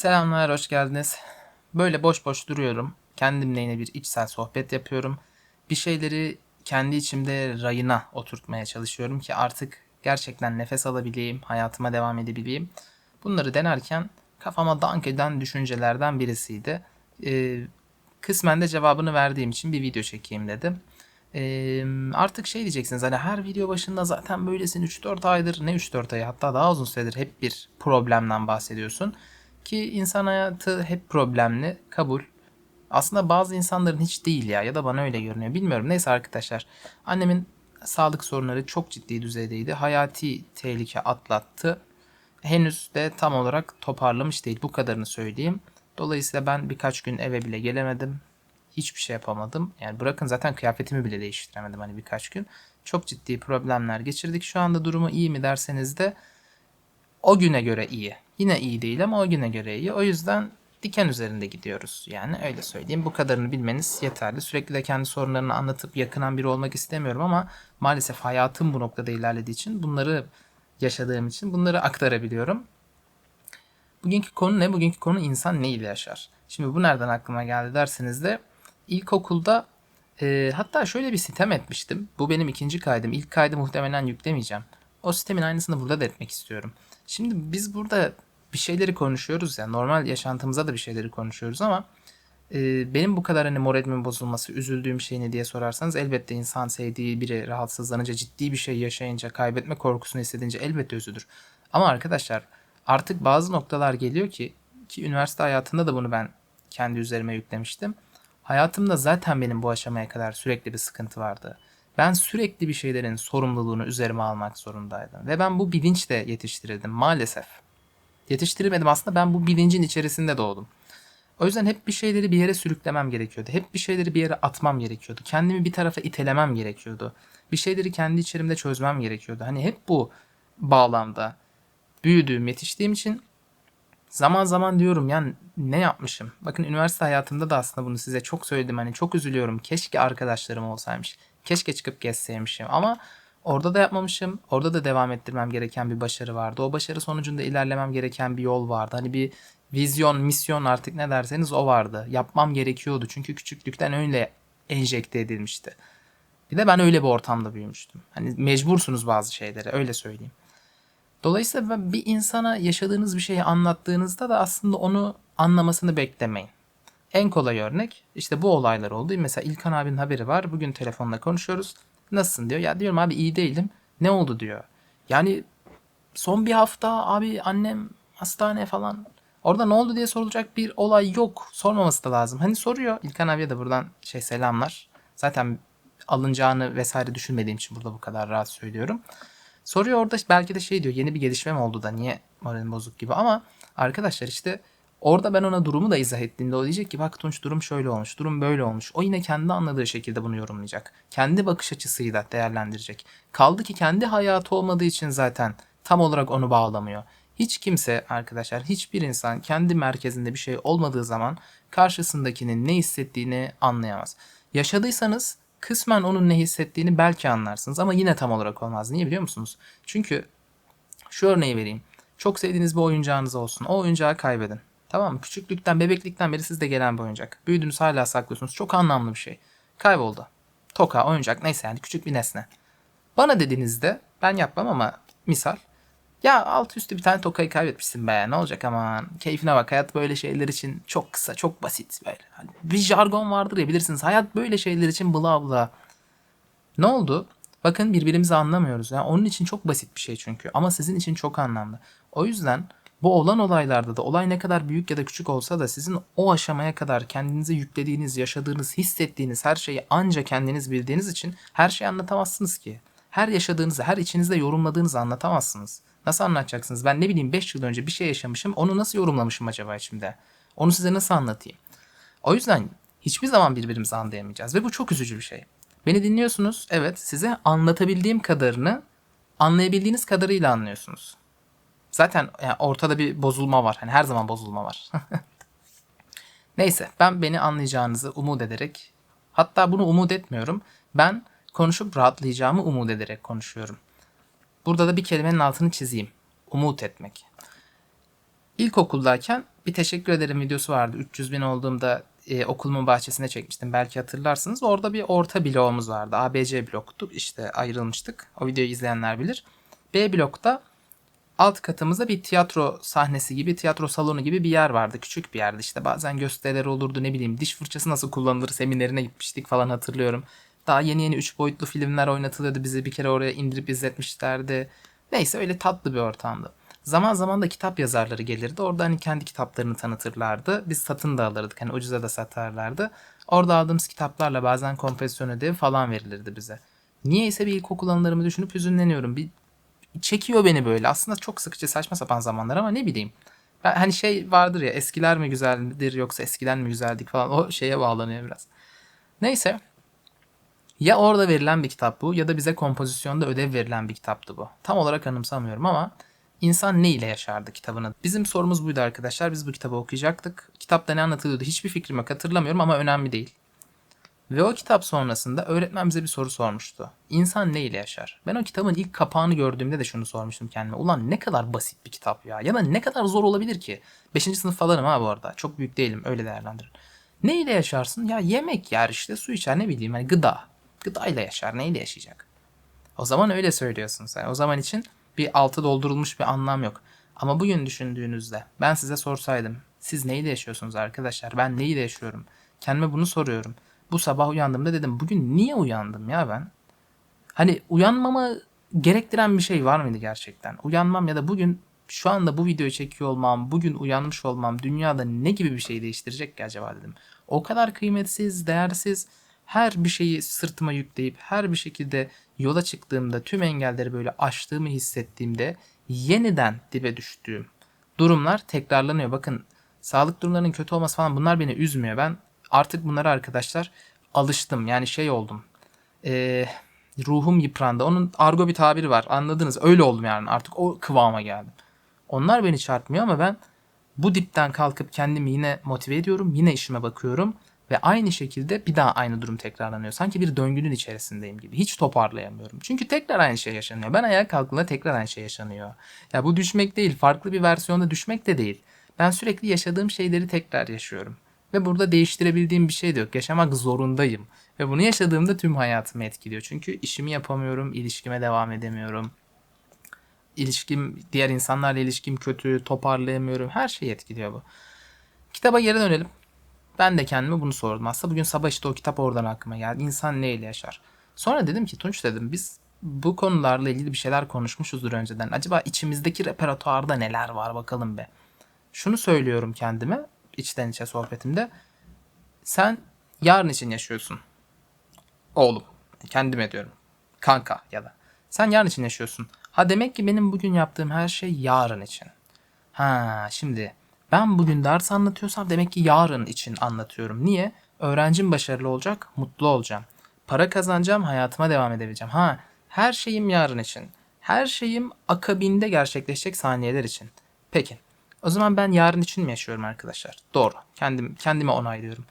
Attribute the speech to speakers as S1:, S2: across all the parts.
S1: Selamlar, hoş geldiniz. Böyle boş boş duruyorum. Kendimle yine bir içsel sohbet yapıyorum. Bir şeyleri kendi içimde rayına oturtmaya çalışıyorum ki artık gerçekten nefes alabileyim, hayatıma devam edebileyim. Bunları denerken kafama dank eden düşüncelerden birisiydi. Ee, kısmen de cevabını verdiğim için bir video çekeyim dedim. Ee, artık şey diyeceksiniz hani her video başında zaten böylesin 3-4 aydır ne 3-4 ayı hatta daha uzun süredir hep bir problemden bahsediyorsun. Ki insan hayatı hep problemli kabul. Aslında bazı insanların hiç değil ya ya da bana öyle görünüyor bilmiyorum. Neyse arkadaşlar annemin sağlık sorunları çok ciddi düzeydeydi. Hayati tehlike atlattı. Henüz de tam olarak toparlamış değil bu kadarını söyleyeyim. Dolayısıyla ben birkaç gün eve bile gelemedim hiçbir şey yapamadım. Yani bırakın zaten kıyafetimi bile değiştiremedim hani birkaç gün. Çok ciddi problemler geçirdik. Şu anda durumu iyi mi derseniz de o güne göre iyi. Yine iyi değil ama o güne göre iyi. O yüzden diken üzerinde gidiyoruz. Yani öyle söyleyeyim. Bu kadarını bilmeniz yeterli. Sürekli de kendi sorunlarını anlatıp yakınan biri olmak istemiyorum ama maalesef hayatım bu noktada ilerlediği için bunları yaşadığım için bunları aktarabiliyorum. Bugünkü konu ne? Bugünkü konu insan ne ile yaşar? Şimdi bu nereden aklıma geldi derseniz de ilkokulda e, hatta şöyle bir sitem etmiştim. Bu benim ikinci kaydım. İlk kaydı muhtemelen yüklemeyeceğim. O sistemin aynısını burada da etmek istiyorum. Şimdi biz burada bir şeyleri konuşuyoruz ya. Normal yaşantımıza da bir şeyleri konuşuyoruz ama e, benim bu kadar hani moralimin bozulması, üzüldüğüm şey ne diye sorarsanız elbette insan sevdiği biri rahatsızlanınca, ciddi bir şey yaşayınca, kaybetme korkusunu hissedince elbette üzülür. Ama arkadaşlar artık bazı noktalar geliyor ki ki üniversite hayatında da bunu ben kendi üzerime yüklemiştim. Hayatımda zaten benim bu aşamaya kadar sürekli bir sıkıntı vardı. Ben sürekli bir şeylerin sorumluluğunu üzerime almak zorundaydım. Ve ben bu bilinçle yetiştirildim maalesef. Yetiştirilmedim aslında ben bu bilincin içerisinde doğdum. O yüzden hep bir şeyleri bir yere sürüklemem gerekiyordu. Hep bir şeyleri bir yere atmam gerekiyordu. Kendimi bir tarafa itelemem gerekiyordu. Bir şeyleri kendi içerimde çözmem gerekiyordu. Hani hep bu bağlamda büyüdüğüm, yetiştiğim için zaman zaman diyorum yani ne yapmışım? Bakın üniversite hayatımda da aslında bunu size çok söyledim. Hani çok üzülüyorum. Keşke arkadaşlarım olsaymış. Keşke çıkıp gezseymişim ama orada da yapmamışım. Orada da devam ettirmem gereken bir başarı vardı. O başarı sonucunda ilerlemem gereken bir yol vardı. Hani bir vizyon, misyon artık ne derseniz o vardı. Yapmam gerekiyordu. Çünkü küçüklükten öyle enjekte edilmişti. Bir de ben öyle bir ortamda büyümüştüm. Hani mecbursunuz bazı şeylere öyle söyleyeyim. Dolayısıyla bir insana yaşadığınız bir şeyi anlattığınızda da aslında onu anlamasını beklemeyin. En kolay örnek işte bu olaylar oldu. Mesela İlkan abinin haberi var. Bugün telefonla konuşuyoruz. Nasılsın diyor. Ya diyorum abi iyi değilim. Ne oldu diyor. Yani son bir hafta abi annem hastane falan. Orada ne oldu diye sorulacak bir olay yok. Sormaması da lazım. Hani soruyor. İlkan abiye de buradan şey selamlar. Zaten alınacağını vesaire düşünmediğim için burada bu kadar rahat söylüyorum. Soruyor orada belki de şey diyor yeni bir gelişme mi oldu da niye moralin bozuk gibi ama arkadaşlar işte orada ben ona durumu da izah ettiğimde o diyecek ki bak Tunç durum şöyle olmuş durum böyle olmuş. O yine kendi anladığı şekilde bunu yorumlayacak. Kendi bakış açısıyla değerlendirecek. Kaldı ki kendi hayatı olmadığı için zaten tam olarak onu bağlamıyor. Hiç kimse arkadaşlar hiçbir insan kendi merkezinde bir şey olmadığı zaman karşısındakinin ne hissettiğini anlayamaz. Yaşadıysanız kısmen onun ne hissettiğini belki anlarsınız ama yine tam olarak olmaz. Niye biliyor musunuz? Çünkü şu örneği vereyim. Çok sevdiğiniz bir oyuncağınız olsun. O oyuncağı kaybedin. Tamam mı? Küçüklükten, bebeklikten beri sizde gelen bir oyuncak. Büyüdünüz hala saklıyorsunuz. Çok anlamlı bir şey. Kayboldu. Toka, oyuncak neyse yani küçük bir nesne. Bana dediğinizde ben yapmam ama misal ya alt üstü bir tane tokayı kaybetmişsin be ne olacak aman keyfine bak hayat böyle şeyler için çok kısa çok basit böyle. Hani bir jargon vardır ya bilirsiniz hayat böyle şeyler için bla bla. Ne oldu? Bakın birbirimizi anlamıyoruz. Yani onun için çok basit bir şey çünkü ama sizin için çok anlamlı. O yüzden bu olan olaylarda da olay ne kadar büyük ya da küçük olsa da sizin o aşamaya kadar kendinize yüklediğiniz, yaşadığınız, hissettiğiniz her şeyi ancak kendiniz bildiğiniz için her şeyi anlatamazsınız ki. Her yaşadığınızı, her içinizde yorumladığınızı anlatamazsınız. Nasıl anlatacaksınız? Ben ne bileyim 5 yıl önce bir şey yaşamışım. Onu nasıl yorumlamışım acaba içimde? Onu size nasıl anlatayım? O yüzden hiçbir zaman birbirimizi anlayamayacağız ve bu çok üzücü bir şey. Beni dinliyorsunuz. Evet, size anlatabildiğim kadarını anlayabildiğiniz kadarıyla anlıyorsunuz. Zaten yani ortada bir bozulma var. Hani her zaman bozulma var. Neyse, ben beni anlayacağınızı umut ederek hatta bunu umut etmiyorum. Ben konuşup rahatlayacağımı umut ederek konuşuyorum. Burada da bir kelimenin altını çizeyim. Umut etmek. İlkokuldayken bir teşekkür ederim videosu vardı. 300 bin olduğumda e, okulumun bahçesine çekmiştim. Belki hatırlarsınız. Orada bir orta bloğumuz vardı. ABC bloktu. İşte ayrılmıştık. O videoyu izleyenler bilir. B blokta alt katımızda bir tiyatro sahnesi gibi, tiyatro salonu gibi bir yer vardı. Küçük bir yerdi işte. Bazen gösteriler olurdu ne bileyim. Diş fırçası nasıl kullanılır seminerine gitmiştik falan hatırlıyorum. Daha yeni yeni 3 boyutlu filmler oynatılıyordu. Bizi bir kere oraya indirip izletmişlerdi. Neyse öyle tatlı bir ortamdı. Zaman zaman da kitap yazarları gelirdi. Orada hani kendi kitaplarını tanıtırlardı. Biz satın da alırdık. Hani ucuza da satarlardı. Orada aldığımız kitaplarla bazen kompozisyon ödevi falan verilirdi bize. Niyeyse bir ilkokul anılarımı düşünüp hüzünleniyorum. Bir çekiyor beni böyle. Aslında çok sıkıcı saçma sapan zamanlar ama ne bileyim. Ben, hani şey vardır ya eskiler mi güzeldir yoksa eskiden mi güzeldik falan o şeye bağlanıyor biraz. Neyse. Ya orada verilen bir kitap bu ya da bize kompozisyonda ödev verilen bir kitaptı bu. Tam olarak anımsamıyorum ama insan ne ile yaşardı kitabını? Bizim sorumuz buydu arkadaşlar. Biz bu kitabı okuyacaktık. Kitapta ne anlatılıyordu hiçbir fikrim yok hatırlamıyorum ama önemli değil. Ve o kitap sonrasında öğretmen bize bir soru sormuştu. İnsan ne ile yaşar? Ben o kitabın ilk kapağını gördüğümde de şunu sormuştum kendime. Ulan ne kadar basit bir kitap ya. Ya da ne kadar zor olabilir ki? Beşinci sınıf falanım ha bu arada. Çok büyük değilim öyle değerlendirin. Ne ile yaşarsın? Ya yemek yer işte su içer ne bileyim hani gıda. Gıda ile yaşar neyle yaşayacak? O zaman öyle söylüyorsun sen. O zaman için bir altı doldurulmuş bir anlam yok. Ama bugün düşündüğünüzde ben size sorsaydım siz neyle yaşıyorsunuz arkadaşlar? Ben neyle yaşıyorum? Kendime bunu soruyorum. Bu sabah uyandığımda dedim bugün niye uyandım ya ben? Hani uyanmama gerektiren bir şey var mıydı gerçekten? Uyanmam ya da bugün şu anda bu videoyu çekiyor olmam, bugün uyanmış olmam dünyada ne gibi bir şey değiştirecek ki acaba dedim. O kadar kıymetsiz, değersiz, her bir şeyi sırtıma yükleyip her bir şekilde yola çıktığımda tüm engelleri böyle aştığımı hissettiğimde yeniden dibe düştüğüm durumlar tekrarlanıyor. Bakın sağlık durumlarının kötü olması falan bunlar beni üzmüyor. Ben artık bunlara arkadaşlar alıştım. Yani şey oldum. Ee, ruhum yıprandı. Onun argo bir tabiri var. Anladınız. Öyle oldum yani. Artık o kıvama geldim. Onlar beni çarpmıyor ama ben bu dipten kalkıp kendimi yine motive ediyorum. Yine işime bakıyorum. Ve aynı şekilde bir daha aynı durum tekrarlanıyor. Sanki bir döngünün içerisindeyim gibi. Hiç toparlayamıyorum. Çünkü tekrar aynı şey yaşanıyor. Ben ayağa kalktığımda tekrar aynı şey yaşanıyor. Ya bu düşmek değil. Farklı bir versiyonda düşmek de değil. Ben sürekli yaşadığım şeyleri tekrar yaşıyorum. Ve burada değiştirebildiğim bir şey de yok. Yaşamak zorundayım. Ve bunu yaşadığımda tüm hayatımı etkiliyor. Çünkü işimi yapamıyorum, ilişkime devam edemiyorum. İlişkim, diğer insanlarla ilişkim kötü, toparlayamıyorum. Her şeyi etkiliyor bu. Kitaba geri dönelim. Ben de kendime bunu sordum. Aslında bugün sabah işte o kitap oradan aklıma geldi. İnsan neyle yaşar? Sonra dedim ki Tunç dedim biz bu konularla ilgili bir şeyler konuşmuşuzdur önceden. Acaba içimizdeki reperatuarda neler var bakalım be. Şunu söylüyorum kendime içten içe sohbetimde. Sen yarın için yaşıyorsun. Oğlum. Kendime diyorum. Kanka ya da. Sen yarın için yaşıyorsun. Ha demek ki benim bugün yaptığım her şey yarın için. Ha şimdi ben bugün ders anlatıyorsam demek ki yarın için anlatıyorum. Niye? Öğrencim başarılı olacak, mutlu olacağım. Para kazanacağım, hayatıma devam edebileceğim. Ha, her şeyim yarın için. Her şeyim akabinde gerçekleşecek saniyeler için. Peki. O zaman ben yarın için mi yaşıyorum arkadaşlar? Doğru. Kendim kendime onaylıyorum.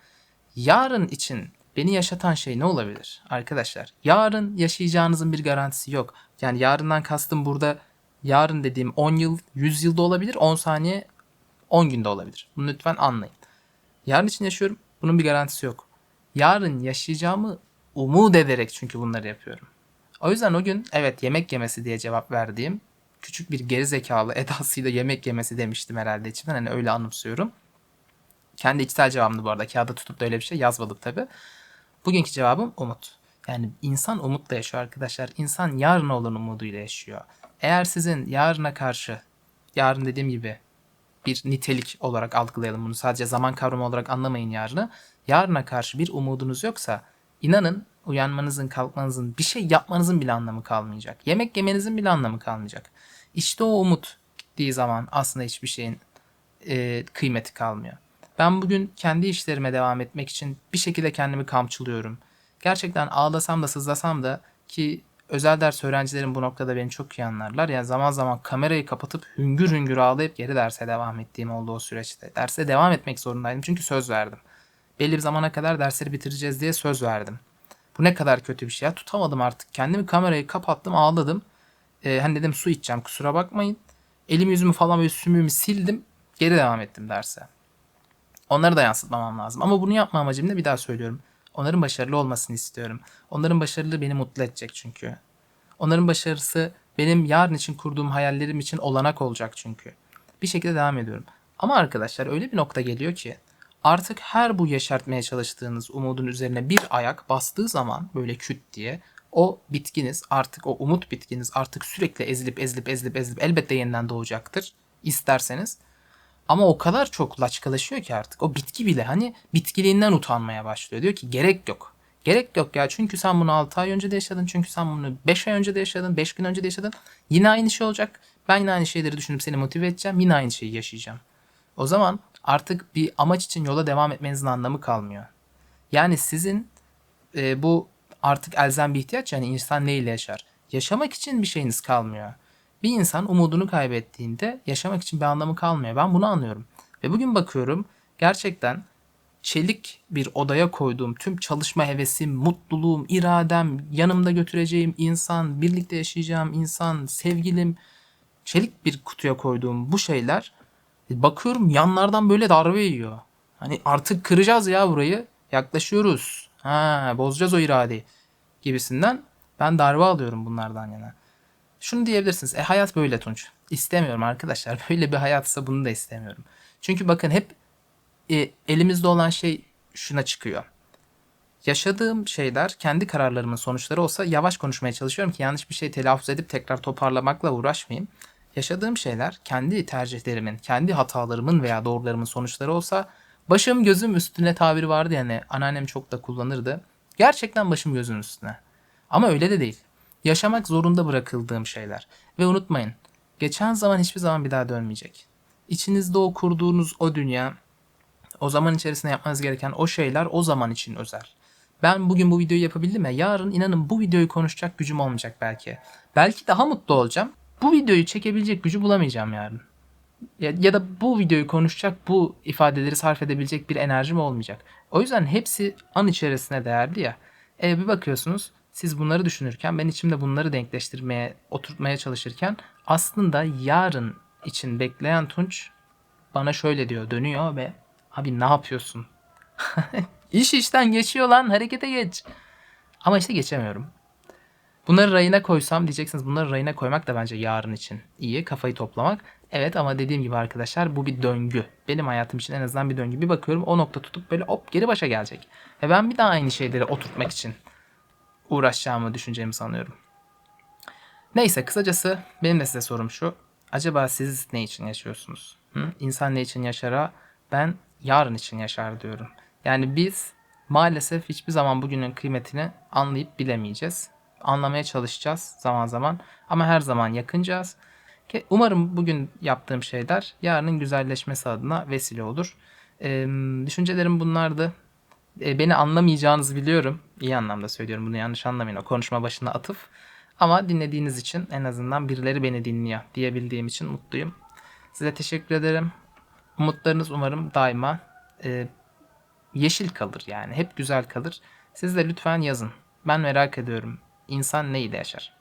S1: Yarın için beni yaşatan şey ne olabilir arkadaşlar? Yarın yaşayacağınızın bir garantisi yok. Yani yarından kastım burada yarın dediğim 10 yıl, 100 yılda olabilir, 10 saniye, 10 günde olabilir. Bunu lütfen anlayın. Yarın için yaşıyorum. Bunun bir garantisi yok. Yarın yaşayacağımı umut ederek çünkü bunları yapıyorum. O yüzden o gün evet yemek yemesi diye cevap verdiğim küçük bir gerizekalı edasıyla yemek yemesi demiştim herhalde içimden. Hani öyle anımsıyorum. Kendi içsel cevabımdı bu arada. Kağıda tutup da öyle bir şey yazmadım tabi. Bugünkü cevabım umut. Yani insan umutla yaşıyor arkadaşlar. İnsan yarın olan umuduyla yaşıyor. Eğer sizin yarına karşı, yarın dediğim gibi bir nitelik olarak algılayalım bunu. Sadece zaman kavramı olarak anlamayın yarını. Yarına karşı bir umudunuz yoksa inanın uyanmanızın, kalkmanızın, bir şey yapmanızın bile anlamı kalmayacak. Yemek yemenizin bile anlamı kalmayacak. İşte o umut gittiği zaman aslında hiçbir şeyin e, kıymeti kalmıyor. Ben bugün kendi işlerime devam etmek için bir şekilde kendimi kamçılıyorum. Gerçekten ağlasam da sızlasam da ki özel ders öğrencilerim bu noktada beni çok iyi anlarlar. Yani zaman zaman kamerayı kapatıp hüngür hüngür ağlayıp geri derse devam ettiğim oldu o süreçte. Derse devam etmek zorundaydım çünkü söz verdim. Belli bir zamana kadar dersleri bitireceğiz diye söz verdim. Bu ne kadar kötü bir şey ya. Tutamadım artık. Kendimi kamerayı kapattım ağladım. Ee, hani dedim su içeceğim kusura bakmayın. Elimi yüzümü falan böyle sümüğümü sildim. Geri devam ettim derse. Onları da yansıtmamam lazım. Ama bunu yapma amacım da bir daha söylüyorum. Onların başarılı olmasını istiyorum. Onların başarılı beni mutlu edecek çünkü. Onların başarısı benim yarın için kurduğum hayallerim için olanak olacak çünkü. Bir şekilde devam ediyorum. Ama arkadaşlar öyle bir nokta geliyor ki artık her bu yaşartmaya çalıştığınız umudun üzerine bir ayak bastığı zaman böyle küt diye o bitkiniz artık o umut bitkiniz artık sürekli ezilip ezilip ezilip ezilip elbette yeniden doğacaktır isterseniz. Ama o kadar çok laçkalaşıyor ki artık o bitki bile hani bitkiliğinden utanmaya başlıyor. Diyor ki gerek yok. Gerek yok ya çünkü sen bunu 6 ay önce de yaşadın. Çünkü sen bunu 5 ay önce de yaşadın. 5 gün önce de yaşadın. Yine aynı şey olacak. Ben yine aynı şeyleri düşünüp seni motive edeceğim. Yine aynı şeyi yaşayacağım. O zaman artık bir amaç için yola devam etmenizin anlamı kalmıyor. Yani sizin e, bu artık elzem bir ihtiyaç yani insan neyle yaşar? Yaşamak için bir şeyiniz kalmıyor. Bir insan umudunu kaybettiğinde yaşamak için bir anlamı kalmıyor. Ben bunu anlıyorum. Ve bugün bakıyorum gerçekten çelik bir odaya koyduğum tüm çalışma hevesim, mutluluğum, iradem, yanımda götüreceğim insan, birlikte yaşayacağım insan, sevgilim, çelik bir kutuya koyduğum bu şeyler bakıyorum yanlardan böyle darbe yiyor. Hani artık kıracağız ya burayı. Yaklaşıyoruz. Ha, bozacağız o iradeyi gibisinden ben darbe alıyorum bunlardan yana. Şunu diyebilirsiniz. E hayat böyle Tunç. İstemiyorum arkadaşlar. Böyle bir hayatsa bunu da istemiyorum. Çünkü bakın hep e, elimizde olan şey şuna çıkıyor. Yaşadığım şeyler kendi kararlarımın sonuçları olsa yavaş konuşmaya çalışıyorum ki yanlış bir şey telaffuz edip tekrar toparlamakla uğraşmayayım. Yaşadığım şeyler kendi tercihlerimin, kendi hatalarımın veya doğrularımın sonuçları olsa başım gözüm üstüne tabiri vardı yani anneannem çok da kullanırdı. Gerçekten başım gözüm üstüne. Ama öyle de değil. Yaşamak zorunda bırakıldığım şeyler. Ve unutmayın, geçen zaman hiçbir zaman bir daha dönmeyecek. İçinizde o kurduğunuz o dünya, o zaman içerisinde yapmanız gereken o şeyler o zaman için özel. Ben bugün bu videoyu yapabildim ya yarın inanın bu videoyu konuşacak gücüm olmayacak belki. Belki daha mutlu olacağım. Bu videoyu çekebilecek gücü bulamayacağım yarın. Ya, ya da bu videoyu konuşacak, bu ifadeleri sarf edebilecek bir enerjim olmayacak. O yüzden hepsi an içerisine değerli ya. E bir bakıyorsunuz siz bunları düşünürken ben içimde bunları denkleştirmeye, oturtmaya çalışırken aslında yarın için bekleyen Tunç bana şöyle diyor, dönüyor ve abi ne yapıyorsun? İş işten geçiyor lan, harekete geç. Ama işte geçemiyorum. Bunları rayına koysam diyeceksiniz bunları rayına koymak da bence yarın için iyi. Kafayı toplamak. Evet ama dediğim gibi arkadaşlar bu bir döngü. Benim hayatım için en azından bir döngü. Bir bakıyorum o nokta tutup böyle hop geri başa gelecek. Ve ben bir daha aynı şeyleri oturtmak için uğraşacağımı düşüneceğimi sanıyorum. Neyse kısacası benim de size sorum şu. Acaba siz ne için yaşıyorsunuz? Hı? İnsan ne için yaşara? Ben yarın için yaşar diyorum. Yani biz maalesef hiçbir zaman bugünün kıymetini anlayıp bilemeyeceğiz. Anlamaya çalışacağız zaman zaman ama her zaman yakınacağız. Umarım bugün yaptığım şeyler yarının güzelleşmesi adına vesile olur. Ee, düşüncelerim bunlardı. Ee, beni anlamayacağınızı biliyorum. İyi anlamda söylüyorum bunu yanlış anlamayın. O konuşma başına atıf. Ama dinlediğiniz için en azından birileri beni dinliyor diyebildiğim için mutluyum. Size teşekkür ederim. Umutlarınız umarım daima e, yeşil kalır yani. Hep güzel kalır. Siz de lütfen yazın. Ben merak ediyorum. İnsan neyle yaşar?